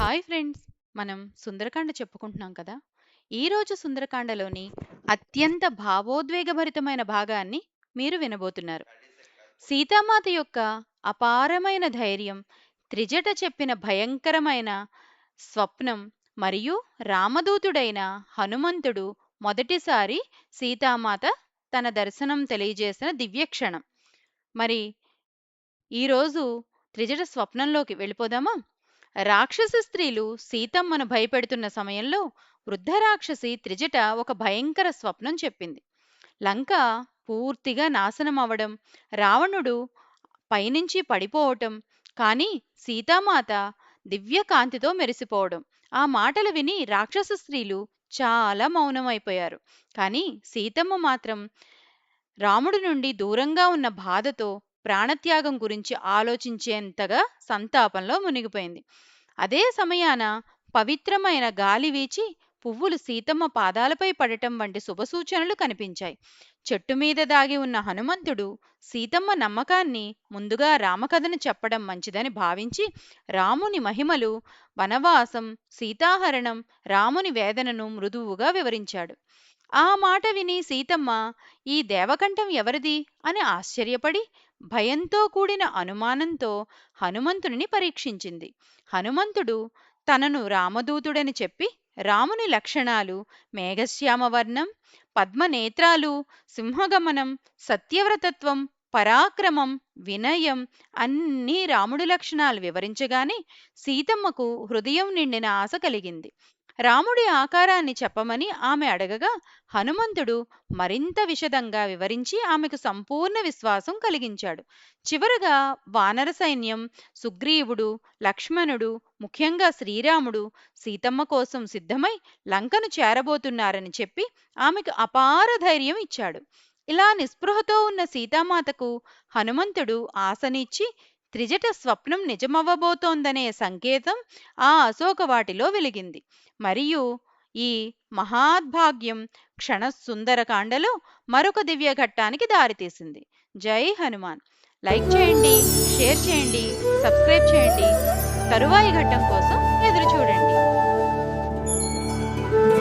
Hi friends. మనం సుందరకాండ చెప్పుకుంటున్నాం కదా? ఈరోజు సుందరకాండలోని అత్యంత భావోద్వేగభరితమైన భాగాన్ని మీరు వినబోతున్నారు. సీతామాత యొక్క అపారమైన ధైర్యం త్రిజట చెప్పిన భయంకరమైన స్వప్నం మరియు రామదూతుడైన హనుమంతుడు మొదటిసారి సీతామాత తన దర్శనం తెలియజేసిన దివ్యక్షణం. మరి ఈరోజు త్రిజట స్వప్నంలోకి వెళ్ళిపోదామా? రాక్షస స్త్రీలు సీతమ్మను భయపెడుతున్న సమయంలో వృద్ధ రాక్షసి త్రిజట ఒక భయంకర స్వప్నం చెప్పింది. లంక పూర్తిగా నాశనం అవడం రావణుడు పైనుంచి పడిపోవటం కానీ సీతామాత దివ్య కాంతితో మెరిసిపోవడం. ఆ మాటలు విని రాక్షస స్త్రీలు చాలా మౌనమైపోయారు. కానీ సీతమ్మ మాత్రం రాముడి నుండి దూరంగా ఉన్న బాధతో ప్రాణత్యాగం గురించి ఆలోచించేంతగా సంతాపంలో మునిగిపోయింది. అదే సమయాన పవిత్రమైన గాలి వీచి పువ్వులు సీతమ్మ పాదాలపై పడటం వంటి శుభసూచనలు కనిపించాయి. చెట్టు మీద దాగి ఉన్న హనుమంతుడు సీతమ్మ నమ్మకాన్ని ముందుగా రామకథను చెప్పడం మంచిదని భావించి రాముని మహిమలు వనవాసం సీతాహరణం రాముని వేదనను మృదువుగా వివరించాడు. ఆ మాట విని సీతమ్మ ఈ దేవకంఠం ఎవరిది? అని ఆశ్చర్యపడి భయంతో కూడిన అనుమానంతో హనుమంతుడిని పరీక్షించింది. హనుమంతుడు తనను రామదూతుడని చెప్పి రాముని లక్షణాలు మేఘశ్యామవర్ణం పద్మనేత్రాలు సింహగమనం సత్యవ్రతత్వం పరాక్రమం వినయం అన్ని రాముడి లక్షణాలు వివరించగానే సీతమ్మకు హృదయం నిండిన ఆశ కలిగింది. రాముడి ఆకారాన్ని చెప్పమని ఆమె అడగగా హనుమంతుడు మరింత విశదంగా వివరించి ఆమెకు సంపూర్ణ విశ్వాసం కలిగించాడు. చివరగా వానర సైన్యం సుగ్రీవుడు లక్ష్మణుడు ముఖ్యంగా శ్రీరాముడు సీతమ్మ కోసం సిద్ధమై లంకను చేరబోతున్నారని చెప్పి ఆమెకు అపార ధైర్యం ఇచ్చాడు. ఇలా నిస్పృహతో ఉన్న సీతామాతకు హనుమంతుడు ఆశనిచ్చి త్రిజట స్వప్నం నిజమవ్వబోతోందనే సంకేతం ఆ అశోకవాటిలో వెలిగింది. మరియు ఈ మహాద్భాగ్యం క్షణ సుందరకాండలో మరొక దివ్య ఘట్టానికి దారితీసింది. జై హనుమాన్. లైక్ చేయండి షేర్ చేయండి సబ్స్క్రైబ్ చేయండి. తరువాయి ఘట్టం కోసం ఎదురు చూడండి